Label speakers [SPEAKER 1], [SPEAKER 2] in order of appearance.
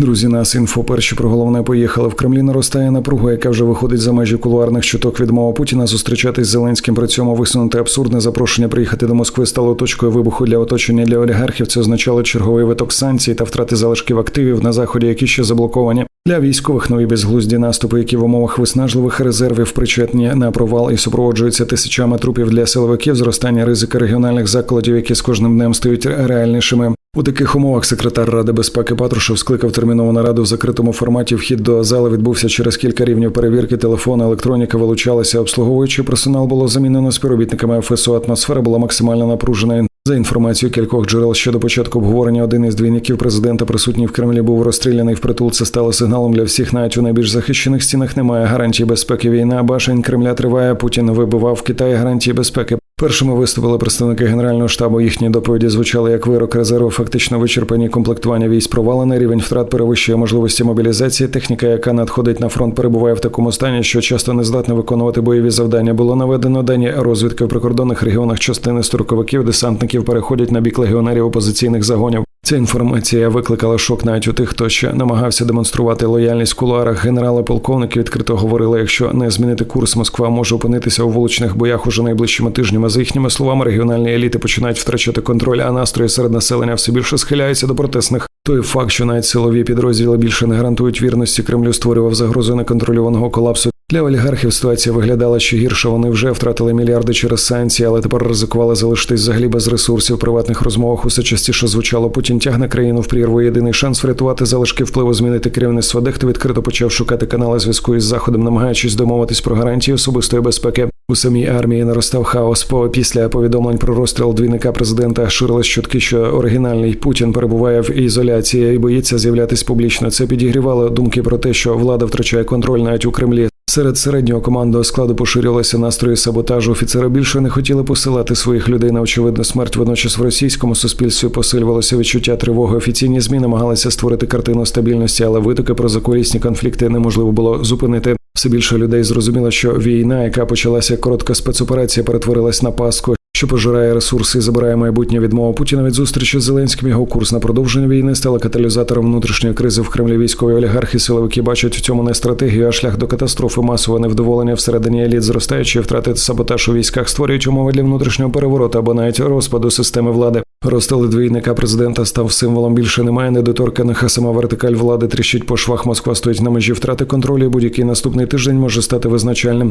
[SPEAKER 1] Друзі, нас інфо перші про головне поїхали в Кремлі. Наростає напруга, яка вже виходить за межі кулуарних чуток. Відмова Путіна зустрічатись з Зеленським. При цьому висунути абсурдне запрошення приїхати до Москви стало точкою вибуху для оточення для олігархів. Це означало черговий виток санкцій та втрати залишків активів на заході, які ще заблоковані. Для військових нові безглузді наступи, які в умовах виснажливих резервів причетні на провал і супроводжуються тисячами трупів для силовиків, зростання ризики регіональних закладів, які з кожним днем стають реальнішими. У таких умовах секретар Ради безпеки Патрушев скликав термінову нараду в закритому форматі. Вхід до зали відбувся через кілька рівнів перевірки. Телефони, електроніка вилучалися. Обслуговуючий персонал було замінено співробітниками ФСО. Атмосфера була максимально напружена. За інформацією кількох джерел щодо початку обговорення, один із двійників президента, присутній в Кремлі, був розстріляний впритул. Це стало сигналом для всіх. Навіть у найбільш захищених стінах немає гарантій безпеки. Війна башень Кремля триває. Путін вибивав в Китаї гарантії безпеки. Першими виступили представники генерального штабу. Їхні доповіді звучали як вирок резерву, фактично вичерпані комплектування військ провалене. Рівень втрат перевищує можливості мобілізації. Техніка, яка надходить на фронт, перебуває в такому стані, що часто не здатна виконувати бойові завдання. Було наведено дані розвідки в прикордонних регіонах. Частини строковиків, десантників переходять на бік легіонерів опозиційних загонів. Ця інформація викликала шок навіть у тих, хто ще намагався демонструвати лояльність в кулуарах. Генерали полковники відкрито говорили, якщо не змінити курс, Москва може опинитися у вуличних боях уже найближчими тижнями. За їхніми словами, регіональні еліти починають втрачати контроль, а настрої серед населення все більше схиляються до протестних. Той факт, що навіть силові підрозділи більше не гарантують вірності Кремлю, створював загрозу неконтрольованого колапсу. Для олігархів ситуація виглядала ще гірше. Вони вже втратили мільярди через санкції, але тепер ризикували залишитись взагалі без ресурсів. В приватних розмовах усе частіше звучало. Путін тягне країну в прірву. Єдиний шанс врятувати залишки впливу, змінити керівництво. Дехто відкрито почав шукати канали зв'язку із заходом, намагаючись домовитись про гарантії особистої безпеки. У самій армії наростав хаос. По після повідомлень про розстріл двійника президента ширились чутки, що оригінальний Путін перебуває в ізоляції і боїться з'являтись публічно. Це підігрівало думки про те, що влада втрачає контроль навіть у Кремлі. Серед середнього командного складу поширювалися настрої саботажу. Офіцери більше не хотіли посилати своїх людей на очевидну смерть. Водночас в російському суспільстві посилювалося відчуття тривоги. Офіційні змі намагалися створити картину стабільності, але витоки про закулісні конфлікти неможливо було зупинити. Все більше людей зрозуміло, що війна, яка почалася як коротка спецоперація, перетворилась на пастку, що пожирає ресурси і забирає майбутнє відмова Путіна від зустрічі з Зеленським. Його курс на продовження війни стала каталізатором внутрішньої кризи в Кремлі. Військові олігархи силовики бачать в цьому не стратегію, а шлях до катастрофи, масове невдоволення всередині еліт, зростаючи втрати саботаж у військах, створюють умови для внутрішнього перевороту або навіть розпаду системи влади. Розстріл двійника президента став символом. Більше немає недоторканих, а сама вертикаль влади тріщить по швах. Москва стоїть на межі втрати контролю. Будь-який наступний тиждень може стати визначальним.